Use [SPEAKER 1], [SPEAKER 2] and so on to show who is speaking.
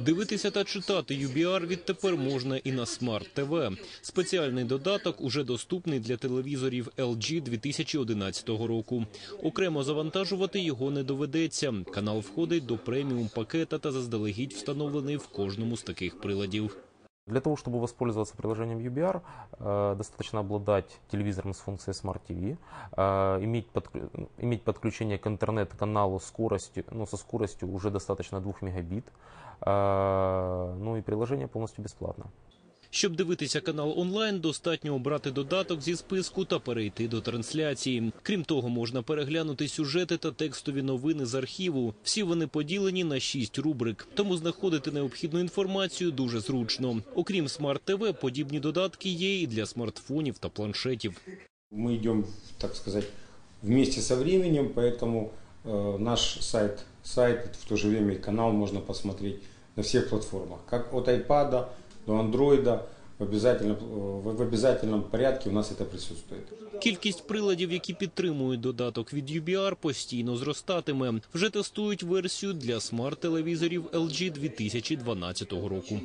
[SPEAKER 1] Дивитися та читати UBR відтепер можна і на Smart TV. Спеціальний додаток уже доступний для телевізорів LG 2011 року. Окремо завантажувати його не доведеться. Канал входить до преміум пакета та заздалегідь встановлений в кожному з таких приладів.
[SPEAKER 2] Для того, чтобы воспользоваться приложением UBR, э, достаточно обладать телевизором с функцией Smart TV, э, иметь, подклю- иметь подключение к интернет-каналу скоростью, ну, со скоростью уже достаточно 2 мегабит. Э, Ну и приложение полностью бесплатно.
[SPEAKER 1] Щоб дивитися канал онлайн, достатньо обрати додаток зі списку та перейти до трансляції. Крім того, можна переглянути сюжети та текстові новини з архіву. Всі вони поділені на шість рубрик, тому знаходити необхідну інформацію дуже зручно. Окрім Smart TV, подібні додатки є і для смартфонів та планшетів.
[SPEAKER 3] Мы идем, так сказать, вместе со временем, поэтому э, наш сайт, сайт, в то же время и канал можно посмотреть на всех платформах, как от iPad до андроїда. в, э, в об'язательному порядку у нас це присутствує.
[SPEAKER 1] Кількість приладів, які підтримують додаток від UBR, постійно зростатиме. Вже тестують версію для смарт-телевізорів LG 2012 року.